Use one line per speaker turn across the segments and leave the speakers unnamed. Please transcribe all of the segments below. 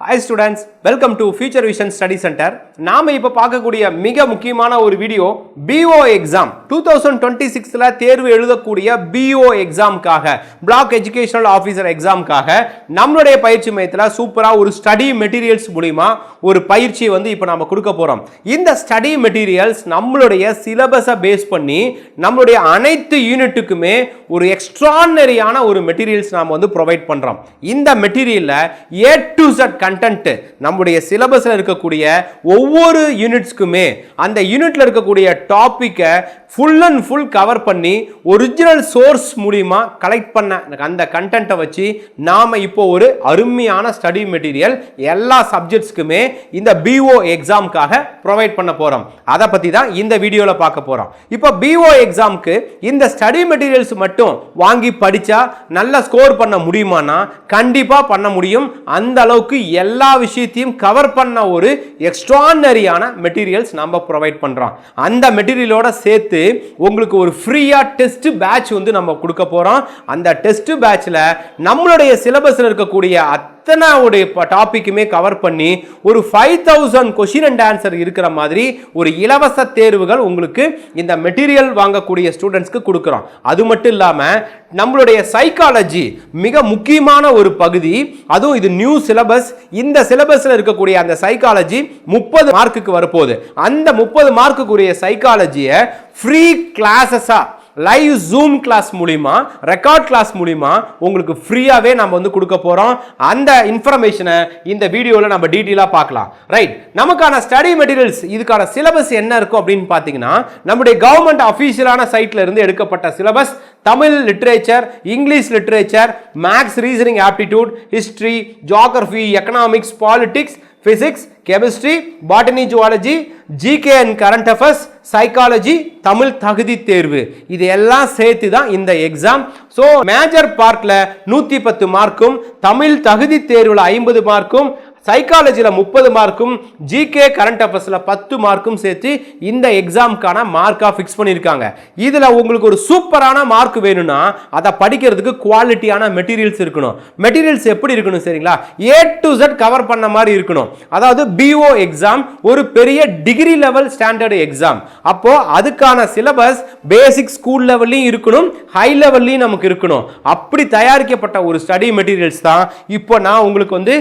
Hi students welcome to future vision study centre நாம இப்போ பார்க்கக்கூடிய மிக முக்கியமான ஒரு video PO exam two thousand twenty சிக்ஸில் தேர்வு எழுதக்கூடிய பிஓ எக்ஸாமுக்காக பிளாக் எஜுகேஷனல் ஆஃபீஸர் எக்ஸாமுக்காக நம்மளுடைய பயிற்சி மையத்தில் சூப்பராக ஒரு ஸ்டடி மெட்டீரியல்ஸ் மூலிமா ஒரு பயிற்சி வந்து இப்போ நம்ம கொடுக்க போகிறோம் இந்த ஸ்டடி மெட்டீரியல்ஸ் நம்மளுடைய சிலபஸை பேஸ் பண்ணி நம்மளுடைய அனைத்து யூனிட்டுக்குமே ஒரு எக்ஸ்ட்ரானரியான ஒரு மெட்டீரியல்ஸ் நாம் வந்து ப்ரொவைட் பண்ணுறோம் இந்த மெட்டீரியலில் ஏ டு செட் கண்டென்ட்டு நம்முடைய சிலபஸில் இருக்கக்கூடிய ஒவ்வொரு யூனிட்ஸ்க்குமே அந்த யூனிட்டில் இருக்கக்கூடிய டாப்பிக்கை ஃபுல் அண்ட் ஃபுல் கவர் பண்ணி ஒரிஜினல் சோர்ஸ் மூலிமா கலெக்ட் பண்ண அந்த கண்டென்ட்டை வச்சு நாம் இப்போ ஒரு அருமையான ஸ்டடி மெட்டீரியல் எல்லா சப்ஜெக்ட்ஸ்க்குமே இந்த பிஓ எக்ஸாம்க்காக ப்ரொவைட் பண்ண போகிறோம் அதை பற்றி தான் இந்த வீடியோவில் பார்க்க போகிறோம் இப்போ பிஓ எக்ஸாம்க்கு இந்த ஸ்டடி மெட்டீரியல்ஸ் மட்டும் வாங்கி படித்தா நல்ல ஸ்கோர் பண்ண முடியுமானா கண்டிப்பாக பண்ண முடியும். அந்த அளவுக்கு எல்லா விஷயத்தையும் கவர் பண்ண ஒரு எக்ஸ்ட்ரானரியான மெட்டீரியல்ஸ் நம்ம ப்ரொவைட் பண்ணுறோம் அந்த மெட்டீரியலோட சேர்த்து உங்களுக்கு ஒரு ஃப்ரீயாக டெஸ்ட் பேட்ச் வந்து நம்ம கொடுக்க போகிறோம் அந்த டெஸ்ட் பேட்ச்சில் நம்மளுடைய சிலபஸில் இருக்கக்கூடிய அத்தனை உடைய டாப்பிக்குமே கவர் பண்ணி ஒரு five thousand question and answer இருக்கிற மாதிரி ஒரு இலவச தேர்வுகள் உங்களுக்கு இந்த மெட்டீரியல் வாங்கக்கூடிய ஸ்டூடெண்ட்ஸ்க்கு கொடுக்குறோம். அது மட்டும் இல்லாமல் நம்மளுடைய சைக்காலஜி மிக முக்கியமான ஒரு பகுதி. அதுவும் இது நியூ சிலபஸ் இந்த சிலபஸில் இருக்கக்கூடிய அந்த சைக்காலஜி முப்பது மார்க்குக்கு வரப்போகுது. அந்த முப்பது மார்க்குக்குரிய சைக்காலஜியை ஃப்ரீ கிளாஸஸாக லைவ் ஜூம் கிளாஸ் மூலிமா ரெக்கார்ட் கிளாஸ் மூலிமா உங்களுக்கு ஃப்ரீயாகவே நம்ம வந்து கொடுக்க போகிறோம் அந்த இன்ஃபர்மேஷனை இந்த வீடியோவில் நம்ம டீட்டெயிலாக பார்க்கலாம். ரைட் நமக்கான ஸ்டடி மெட்டீரியல்ஸ் இதுக்கான சிலபஸ் என்ன இருக்கும் அப்படின்னு பார்த்தீங்கன்னா நம்முடைய கவர்மெண்ட் அஃபீஷியலான சைட்டில் இருந்து எடுக்கப்பட்ட syllabus Tamil literature English literature maths reasoning aptitude history geography economics politics physics chemistry botany zoology GK and current affairs psychology Tamil தகுதி தேர்வு. இது எல்லாம் சேர்த்து தான் இந்த எக்ஸாம் ஸோ மேஜர் பார்ட்டில் நூற்றி பத்து மார்க்கும் தமிழ் தகுதி தேர்வில் ஐம்பது மார்க்கும் சைக்காலஜியில் முப்பது மார்க்கும் ஜிகே கரண்ட் அஃபேர்ஸில் பத்து மார்க்கும் சேர்த்து இந்த எக்ஸாமுக்கான மார்க்காக ஃபிக்ஸ் பண்ணியிருக்காங்க. இதில் உங்களுக்கு ஒரு சூப்பரான மார்க் வேணும்னா அதை படிக்கிறதுக்கு குவாலிட்டியான மெட்டீரியல்ஸ் இருக்கணும். மெட்டீரியல்ஸ் எப்படி இருக்கணும் சரிங்களா? ஏ டு ஜெட் கவர் பண்ண மாதிரி இருக்கணும். அதாவது பிஓ எக்ஸாம் ஒரு பெரிய டிகிரி லெவல் ஸ்டாண்டர்டு எக்ஸாம் அப்போது அதுக்கான சிலபஸ் பேசிக் ஸ்கூல் லெவல்லையும் இருக்கணும் ஹை லெவல்லையும் நமக்கு இருக்கணும். அப்படி தயாரிக்கப்பட்ட ஒரு ஸ்டடி மெட்டீரியல்ஸ் தான். இப்போ நான் உங்களுக்கு வந்து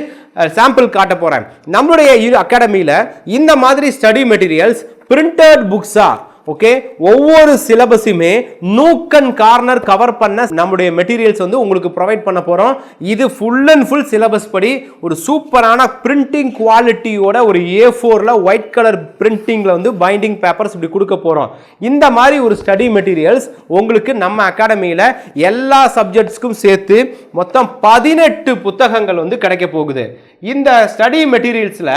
சாம்பிள் காட்ட போகிறேன் நம்மளுடைய அகாடமியில் இந்த மாதிரி ஸ்டடி மெட்டீரியல்ஸ் பிரிண்டட் புக்ஸாக ஓகே ஒவ்வொரு சிலபஸுமே நூக்கன் கார்னர் கவர் பண்ண நம்முடைய மெட்டீரியல்ஸ் வந்து உங்களுக்கு ப்ரொவைட் பண்ண போகிறோம் இது ஃபுல் அண்ட் ஃபுல் சிலபஸ் படி ஒரு சூப்பரான பிரிண்டிங் குவாலிட்டியோட ஒரு ஏ ஃபோரில் ஒயிட் கலர் பிரிண்டிங்கில் வந்து பைண்டிங் பேப்பர்ஸ் இப்படி கொடுக்க போகிறோம் இந்த மாதிரி ஒரு ஸ்டடி மெட்டீரியல்ஸ் உங்களுக்கு நம்ம அகாடமியில் எல்லா சப்ஜெக்ட்ஸ்க்கும் சேர்த்து மொத்தம் பதினெட்டு புத்தகங்கள் வந்து கிடைக்க போகுது. இந்த ஸ்டடி மெட்டீரியல்ஸில்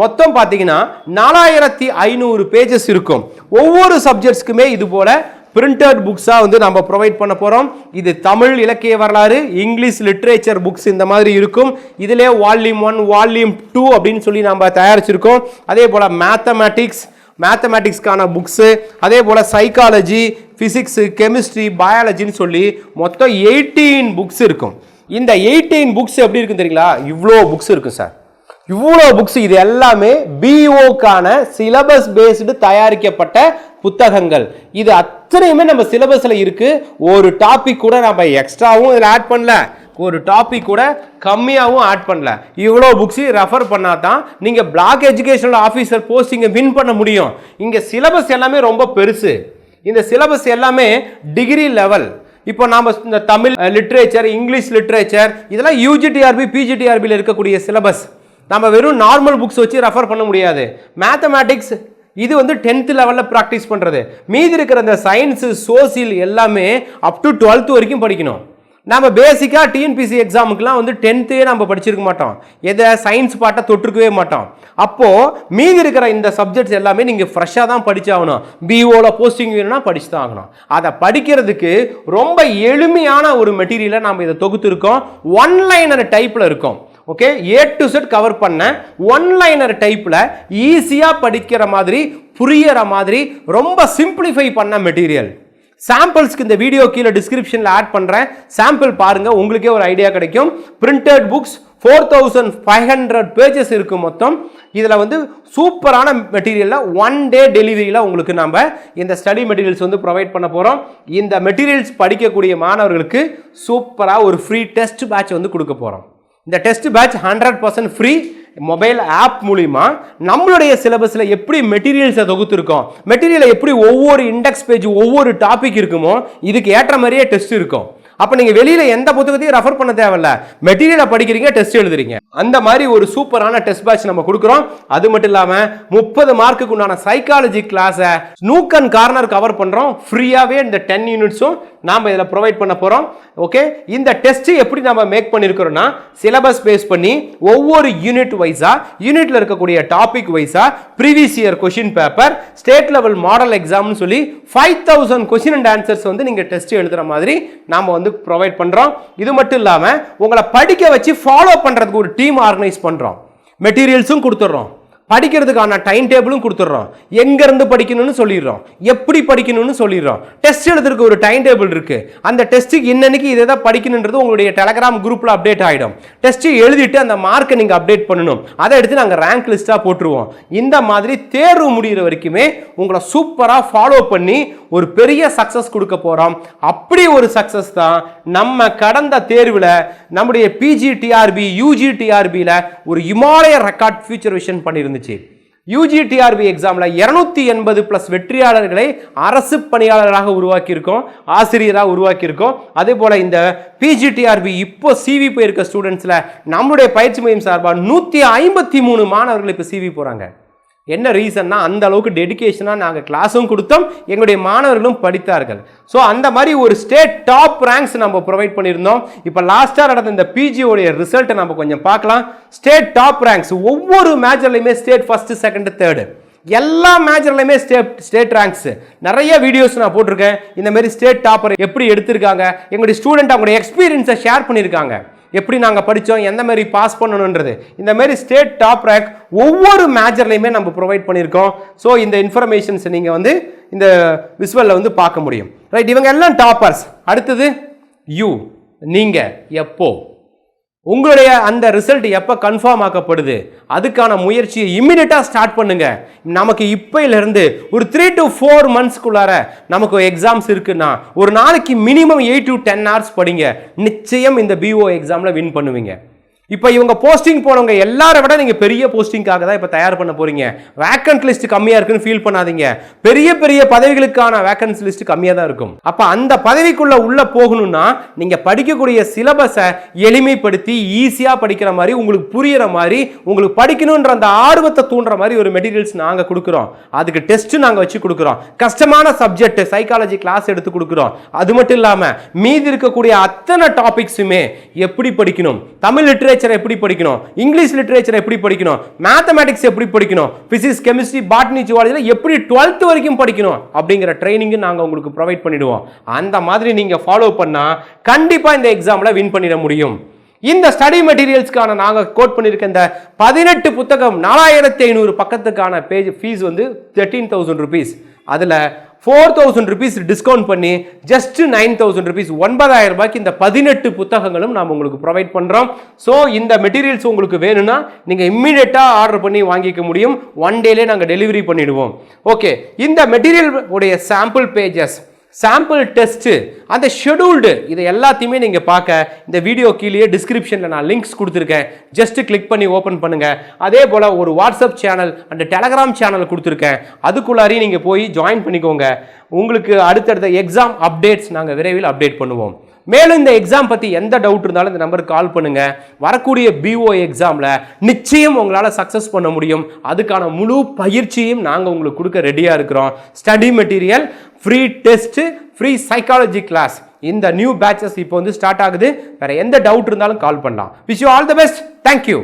மொத்தம் பார்த்தீங்கன்னா நாலாயிரத்தி ஐநூறு பேஜஸ் இருக்கும். ஒவ்வொரு சப்ஜெக்ட்ஸ்க்குமே இது போல பிரிண்டட் புக்ஸாக வந்து நம்ம ப்ரொவைட் பண்ண போகிறோம் இது தமிழ் இலக்கிய வரலாறு இங்கிலீஷ் லிட்ரேச்சர் புக்ஸ் இந்த மாதிரி இருக்கும். இதிலே வால்யூம் ஒன் வால்யூம் டூ அப்படின்னு சொல்லி நம்ம தயாரிச்சிருக்கோம். அதே போல் மேத்தமேட்டிக்ஸ் மேத்தமேட்டிக்ஸ்க்கான புக்ஸு அதே போல் சைக்காலஜி ஃபிசிக்ஸு கெமிஸ்ட்ரி பயாலஜின்னு சொல்லி மொத்தம் எயிட்டீன் புக்ஸ் இருக்கும். இந்த எயிட்டீன் புக்ஸ் எப்படி இருக்கும் தெரியுங்களா? இவ்வளோ புக்ஸ் இருக்கும் சார் இவ்வளோ புக்ஸ் இது எல்லாமே பிஓக்கான சிலபஸ் பேஸ்டு தயாரிக்கப்பட்ட புத்தகங்கள். இது அத்தனையுமே நம்ம சிலபஸில் இருக்குது ஒரு டாபிக் கூட நம்ம எக்ஸ்ட்ராவும் இதில் ஆட் பண்ணல. ஒரு டாபிக் கூட கம்மியாகவும் ஆட் பண்ணல. இவ்வளோ புக்ஸையும் ரெஃபர் பண்ணால் தான் நீங்கள் பிளாக் எஜுகேஷனல் ஆஃபீஸர் போஸ்டிங்கை வின் பண்ண முடியும். இங்கே சிலபஸ் எல்லாமே ரொம்ப பெருசு. இந்த சிலபஸ் எல்லாமே டிகிரி லெவல் இப்போ நாம் இந்த தமிழ் லிட்ரேச்சர் இங்கிலீஷ் லிட்ரேச்சர் இதெல்லாம் யூஜிடிஆர்பி பிஜிடிஆர்பியில் இருக்கக்கூடிய சிலபஸ் நம்ம வெறும் நார்மல் புக்ஸ் வச்சு ரெஃபர் பண்ண முடியாது. மேத்தமேட்டிக்ஸ் இது வந்து டென்த்து லெவலில் ப்ராக்டிஸ் பண்ணுறது மீதி இருக்கிற அந்த சயின்ஸு சோசியல் எல்லாமே அப் டு டுவெல்த் வரைக்கும் படிக்கணும். நம்ம பேசிக்காக டிஎன்பிசி எக்ஸாமுக்குலாம் வந்து டென்த்தே நம்ம படிச்சிருக்க மாட்டோம். எதை சயின்ஸ் பாட்டை தொற்றுக்கவே மாட்டோம். அப்போது மீதி இருக்கிற இந்த சப்ஜெக்ட்ஸ் எல்லாமே நீங்கள் ஃப்ரெஷ்ஷாக தான் படித்தாகணும் பிஓவில் போஸ்டிங் வேணும்னா படிச்சு தான் ஆகணும். அதை படிக்கிறதுக்கு ரொம்ப எளிமையான ஒரு மெட்டீரியலை நம்ம இதை தொகுத்துருக்கோம். ஒன் லைனர் டைப்பில் இருக்கோம். Okay A to Z cover பண்ண ஒன்லைனர் டைப்பில் ஈஸியாக படிக்கிற மாதிரி புரியற மாதிரி ரொம்ப சிம்பிளிஃபை பண்ண மெட்டீரியல் சாம்பிள்ஸ்க்கு இந்த வீடியோ கீழே டிஸ்கிரிப்ஷனில் ஆட் பண்ணுறேன் சாம்பிள் பாருங்கள் உங்களுக்கே ஒரு ஐடியா கிடைக்கும். Printed books four thousand five hundred pages இருக்கும் மொத்தம். இதில் வந்து சூப்பரான மெட்டீரியலில் ஒன் டே டெலிவரியில் உங்களுக்கு நம்ம இந்த ஸ்டடி மெட்டீரியல்ஸ் வந்து ப்ரொவைட் பண்ண போகிறோம் இந்த மெட்டீரியல்ஸ் படிக்கக்கூடிய மாணவர்களுக்கு சூப்பராக ஒரு ஃப்ரீ டெஸ்ட் பேட்ச் வந்து கொடுக்க போகிறோம் இந்த test batch hundred percent free mobile app மூலிமா நம்மளுடைய சிலபஸில் எப்படி மெட்டீரியல்ஸை தொகுத்துருக்கோம் மெட்டீரியலை எப்படி ஒவ்வொரு இண்டெக்ஸ் பேஜ் ஒவ்வொரு டாபிக் இருக்குமோ இதுக்கு ஏற்ற மாதிரியே டெஸ்ட் இருக்கும். அப்போ நீங்கள் வெளியில் எந்த புத்தகத்தையும் ரெஃபர் பண்ண தேவையில்ல. மெட்டீரியலை படிக்கிறீங்க டெஸ்ட் எழுதுறீங்க. அந்த மாதிரி ஒரு சூப்பரான டெஸ்ட் பேட்ச் நம்ம கொடுக்குறோம். அது மட்டும் இல்லாமல் முப்பது மார்க்குக்கு உண்டான சைக்காலஜி கிளாஸை ஸ்னூக் அண்ட் கார்னர் கவர் பண்ணுறோம் ஃப்ரீயாகவே இந்த டென் யூனிட்ஸும் நாம் இதில் ப்ரொவைட் பண்ண போகிறோம் ஓகே இந்த டெஸ்ட்டு எப்படி நம்ம மேக் பண்ணியிருக்கிறோன்னா சிலபஸ் பேஸ் பண்ணி ஒவ்வொரு யூனிட் வைஸாக யூனிட்டில் இருக்கக்கூடிய டாபிக் வைஸாக previous year question paper state level model எக்ஸாம்னு சொல்லி five thousand question and answers வந்து நீங்கள் டெஸ்ட் எழுதுகிற மாதிரி நாம் வந்து ப்ரொவைட் பண்ணுறோம் இது மட்டும் இல்லாமல் உங்களை படிக்க வச்சு ஃபாலோ பண்ணுறதுக்கு ஒரு டீம் ஆர்கனைஸ் பண்ணுறோம் மெட்டீரியல்ஸும் கொடுத்துட்றோம். படிக்கிறதுக்கான டைம் டேபிளும் கொடுத்துட்றோம். எங்கேருந்து படிக்கணும்னு சொல்லிடுறோம். எப்படி படிக்கணும்னு சொல்லிடுறோம். டெஸ்ட் எழுதுறதுக்கு ஒரு டைம் டேபிள் இருக்குது அந்த டெஸ்ட்டுக்கு இன்னன்னைக்கு இதை தான் படிக்கணுன்றது உங்களுடைய டெலகிராம் குரூப்பில் அப்டேட் ஆகிடும் டெஸ்ட்டு எழுதிட்டு அந்த மார்க்கை நீங்கள் அப்டேட் பண்ணணும். அதை எடுத்து நாங்கள் ரேங்க் லிஸ்ட்டாக போட்டுருவோம். இந்த மாதிரி தேர்வு முடிகிற வரைக்குமே உங்களை சூப்பராக ஃபாலோ பண்ணி ஒரு பெரிய சக்ஸஸ் கொடுக்க போகிறோம் அப்படி ஒரு சக்ஸஸ் தான் நம்ம கடந்த தேர்வில் நம்முடைய பிஜிடிஆர்பி யூஜிடிஆர்பியில் ஒரு இமாலய ரெக்கார்ட் ஃபியூச்சர் விஷன் பண்ணியிருந்துச்சு யூஜிடிஆர்பி எக்ஸாமில் இரநூத்தி எண்பது ப்ளஸ் வெற்றியாளர்களை அரசு பணியாளராக உருவாக்கியிருக்கோம் ஆசிரியராக உருவாக்கியிருக்கோம். அதே போல் இந்த பிஜிடிஆர்பி இப்போ சிவி போயிருக்க ஸ்டூடெண்ட்ஸில் நம்முடைய பயிற்சி மையம் சார்பாக நூற்றி ஐம்பத்தி மூணு மாணவர்கள் இப்போ சிவி போகிறாங்க என்ன ரீசன்னா அந்த அளவுக்கு டெடிகேஷனாக நாங்கள் கிளாஸும் கொடுத்தோம் எங்களுடைய மாணவர்களும் படித்தார்கள். ஸோ அந்த மாதிரி ஒரு ஸ்டேட் டாப் ரேங்க்ஸ் நம்ம ப்ரொவைட் பண்ணியிருந்தோம். இப்போ லாஸ்ட்டாக நடந்த இந்த பிஜியோடைய ரிசல்ட்டை நம்ம கொஞ்சம் பார்க்கலாம். ஸ்டேட் டாப் ரேங்க்ஸ் ஒவ்வொரு மேஜர்லையுமே ஸ்டேட் ஃபஸ்ட்டு செகண்ட் தேர்டு எல்லா மேஜர்லையுமே ஸ்டேட் ஸ்டேட் ரேங்க்ஸ் நிறைய வீடியோஸ் நான் போட்டிருக்கேன். இந்த மாதிரி ஸ்டேட் டாப்பர் எப்படி எடுத்திருக்காங்க எங்களுடைய ஸ்டூடெண்ட் அவங்களுடைய எக்ஸ்பீரியன்ஸை ஷேர் பண்ணியிருக்காங்க. எப்படி நாங்கள் படித்தோம் எந்த மாதிரி பாஸ் பண்ணணுன்றது இந்த மாதிரி ஸ்டேட் டாப் ரேக் ஒவ்வொரு மேஜர்லையுமே நம்ம ப்ரொவைட் பண்ணியிருக்கோம். ஸோ இந்த இன்ஃபர்மேஷன்ஸ் நீங்கள் வந்து இந்த விஸ்வலில் வந்து பார்க்க முடியும். ரைட் இவங்க எல்லாம் டாப்பர்ஸ் அடுத்தது யூ நீங்கள் எப்போ? உங்களுடைய அந்த ரிசல்ட் எப்போ கன்ஃபார்ம் ஆக்கப்படுது அதுக்கான முயற்சியை இம்மிடியட்டாக ஸ்டார்ட் பண்ணுங்க. நமக்கு இப்பையிலிருந்து ஒரு த்ரீ டு ஃபோர் மந்த்ஸ்க்குள்ளார நமக்கு எக்ஸாம்ஸ் இருக்குன்னா ஒரு நாளைக்கு minimum eight to ten hours படிங்க. நிச்சயம் இந்த பிஓ எக்ஸாமில் வின் பண்ணுவீங்க. இப்போ இவங்க போஸ்டிங் போனவங்க எல்லாரை விட நீங்கள் பெரிய போஸ்டிங்காக தான் இப்போ தயார் பண்ண போகிறீங்க வேக்கன்ட் லிஸ்ட் கம்மியாக இருக்குன்னு ஃபீல் பண்ணாதீங்க. பெரிய பெரிய பதவிகளுக்கான வேக்கன்ஸ் லிஸ்ட் கம்மியாக தான் இருக்கும். அப்போ அந்த பதவிக்குள்ளே உள்ளே போகணும்னா நீங்கள் படிக்கக்கூடிய சிலபஸை எளிமைப்படுத்தி ஈஸியாக படிக்கிற மாதிரி உங்களுக்கு புரியிற மாதிரி உங்களுக்கு படிக்கணுன்ற அந்த ஆர்வத்தை தூண்டுற மாதிரி ஒரு மெட்டீரியல்ஸ் நாங்கள் கொடுக்குறோம். அதுக்கு டெஸ்ட் நாங்கள் வச்சு கொடுக்குறோம். கஷ்டமான சப்ஜெக்ட் சைக்காலஜி கிளாஸ் எடுத்து கொடுக்குறோம். அது மட்டும் இல்லாமல் மீதி இருக்கக்கூடிய அத்தனை டாபிக்ஸுமே எப்படி படிக்கணும்? தமிழ் லிட்ரேச்சர் எப்படி படிக்கணும்? இங்கிலீஷ் லிட்ரேச்சர் எப்படி படிக்கணும்? மேத்தமேட்டிக்ஸ் எப்படி படிக்கணும்? ஃபிசிக்ஸ் கெமிஸ்ட்ரி பாட்னி ஜுவாலஜியில் எப்படி டுவெல்த் வரைக்கும் படிக்கணும்? அப்படிங்கிற ட்ரைனிங்கு நாங்கள் உங்களுக்கு ப்ரொவைட் பண்ணிடுவோம். அந்த மாதிரி நீங்கள் ஃபாலோ பண்ணால் கண்டிப்பாக இந்த எக்ஸாமில் வின் பண்ணிட முடியும். இந்த ஸ்டடி மெட்டீரியல்ஸ்க்கான நாங்கள் கோட் பண்ணியிருக்க இந்த பதினெட்டு புத்தகம் நாலாயிரத்தி ஐநூறு பக்கத்துக்கான பேஜ் ஃபீஸ் வந்து தேர்ட்டீன் தௌசண்ட் ருபீஸ் அதில் ஃபோர் தௌசண்ட் ருபீஸ் டிஸ்கவுண்ட் பண்ணி ஜஸ்ட் நைன் தௌசண்ட் ருபீஸ் ஒன்பதாயிரம் ரூபாய்க்கு இந்த பதினெட்டு புத்தகங்களும் நாம் உங்களுக்கு ப்ரொவைட் பண்ணுறோம் ஸோ இந்த மெட்டீரியல்ஸ் உங்களுக்கு வேணும்னா நீங்கள் இம்மிடியட்டாக ஆர்டர் பண்ணி வாங்கிக்க முடியும். ஒன் டேலே நாங்கள் டெலிவரி பண்ணிடுவோம். ஓகே இந்த மெட்டீரியல் உடைய சாம்பிள் பேஜஸ் சாம்பிள் டெஸ்ட்டு அந்த ஷெடியூல்டு இதை எல்லாத்தையுமே நீங்கள் பார்க்க இந்த வீடியோ கீழே டிஸ்கிரிப்ஷனில் நான் லிங்க்ஸ் கொடுத்துருக்கேன். ஜஸ்ட்டு கிளிக் பண்ணி ஓப்பன் பண்ணுங்கள் அதே போல் ஒரு WhatsApp channel and Telegram channel கொடுத்துருக்கேன். அதுக்குள்ளாரையும் நீங்கள் போய் ஜாயின் பண்ணிக்கோங்க. உங்களுக்கு அடுத்தடுத்த எக்ஸாம் அப்டேட்ஸ் நாங்கள் விரைவில் அப்டேட் பண்ணுவோம். மேலும் இந்த எக்ஸாம் பற்றி எந்த டவுட் இருந்தாலும் இந்த நம்பருக்கு கால் பண்ணுங்கள் வரக்கூடிய பிஓ எக்ஸாமில் நிச்சயம் உங்களால் சக்ஸஸ் பண்ண முடியும். அதுக்கான முழு பயிற்சியும் நாங்கள் உங்களுக்கு கொடுக்க ரெடியாக இருக்கிறோம். Study material free test free psychology class இந்த நியூ பேட்சஸ் இப்போ வந்து ஸ்டார்ட் ஆகுது. வேறு எந்த டவுட் இருந்தாலும் கால் பண்ணலாம். Wish you all the best thank you